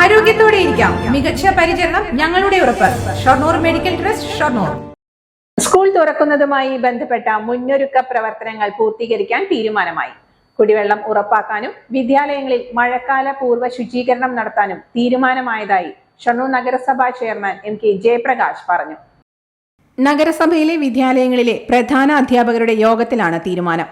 ആരോഗ്യത്തോടെ ഇരിക്കാം. മികച്ച പരിചരണം ഞങ്ങളുടെ ഉറപ്പ്. Shoranur medical trust Shoranur. School തുറക്കുന്നതുമായി ബന്ധപ്പെട്ട മുന്നൊരുക്ക പ്രവർത്തനങ്ങൾ പൂർത്തീകരിക്കാൻ തീരുമാനമായി. കുടിവെള്ളം ഉറപ്പാക്കാനും വിദ്യാലയങ്ങളിൽ മഴക്കാല പൂർവ ശുചീകരണം നടത്താനും തീരുമാനമായതായി ഷണ്ണൂർ നഗരസഭാ ചെയർമാൻ എം കെ ജയപ്രകാശ് പറഞ്ഞു. നഗരസഭയിലെ വിദ്യാലയങ്ങളിലെ പ്രധാന അധ്യാപകരുടെ യോഗത്തിലാണ് തീരുമാനം.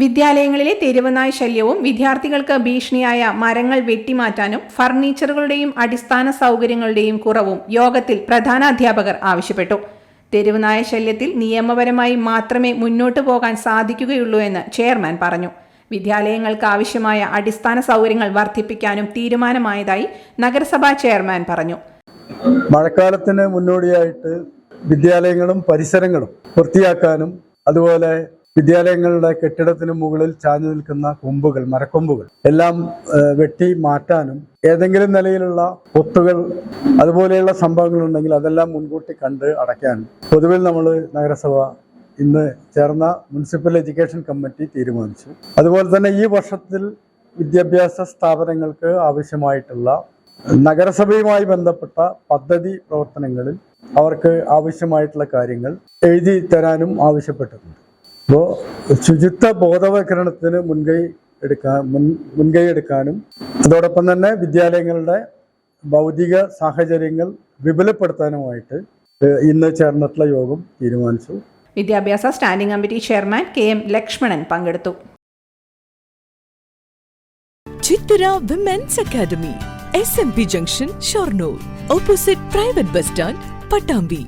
വിദ്യാലയങ്ങളിലെ തെരുവനായ ശല്യവും വിദ്യാർത്ഥികൾക്ക് ഭീഷണിയായ മരങ്ങൾ വെട്ടിമാറ്റാനും ഫർണിച്ചറുകളുടെയും അടിസ്ഥാന സൗകര്യങ്ങളുടെയും കുറവും യോഗത്തിൽ പ്രധാന അധ്യാപകർ ആവശ്യപ്പെട്ടു. തെരുവനായ ശല്യത്തിൽ നിയമപരമായി മാത്രമേ മുന്നോട്ടു പോകാൻ സാധിക്കുകയുള്ളൂ എന്ന് ചെയർമാൻ പറഞ്ഞു. വിദ്യാലയങ്ങൾക്ക് ആവശ്യമായ അടിസ്ഥാന സൗകര്യങ്ങൾ വർദ്ധിപ്പിക്കാനും തീരുമാനമായതായി നഗരസഭാ ചെയർമാൻ പറഞ്ഞു. മഴക്കാലത്തിന് മുന്നോടിയായിട്ട് വിദ്യാലയങ്ങളും പരിസരങ്ങളും വൃത്തിയാക്കാനും അതുപോലെ വിദ്യാലയങ്ങളുടെ കെട്ടിടത്തിന് മുകളിൽ ചാഞ്ഞു നിൽക്കുന്ന കൊമ്പുകൾ മരക്കൊമ്പുകൾ എല്ലാം വെട്ടി മാറ്റാനും ഏതെങ്കിലും നിലയിലുള്ള ഒത്തുകൾ അതുപോലെയുള്ള സംഭവങ്ങൾ ഉണ്ടെങ്കിൽ അതെല്ലാം മുൻകൂട്ടി കണ്ട് അടയ്ക്കാനും പൊതുവിൽ നമ്മൾ നഗരസഭ ഇന്ന് ചേർന്ന മുനിസിപ്പൽ എഡ്യൂക്കേഷൻ കമ്മിറ്റി തീരുമാനിച്ചു. അതുപോലെ തന്നെ ഈ വർഷത്തിൽ വിദ്യാഭ്യാസ സ്ഥാപനങ്ങൾക്ക് ആവശ്യമായിട്ടുള്ള നഗരസഭയുമായി ബന്ധപ്പെട്ട പദ്ധതി പ്രവർത്തനങ്ങളിൽ അവർക്ക് ആവശ്യമായിട്ടുള്ള കാര്യങ്ങൾ എഴുതി തരാനും ആവശ്യപ്പെട്ടിട്ടുണ്ട്. അപ്പോൾ ശുചിത്വ ബോധവൽക്കരണത്തിന് മുൻകൈ എടുക്കാൻ മുൻ മുൻകൈ എടുക്കാനും അതോടൊപ്പം തന്നെ വിദ്യാലയങ്ങളുടെ ഭൗതിക സാഹചര്യങ്ങൾ വിപുലപ്പെടുത്താനുമായിട്ട് ഇന്ന് ചേർന്നിട്ടുള്ള യോഗം തീരുമാനിച്ചു. വിദ്യാഭ്യാസ standing committee chairman K M Lakshmanan പങ്കെടുത്തു. ചിത്തുര women's academy S M P junction Shoranur opposite private bus stand Pattambi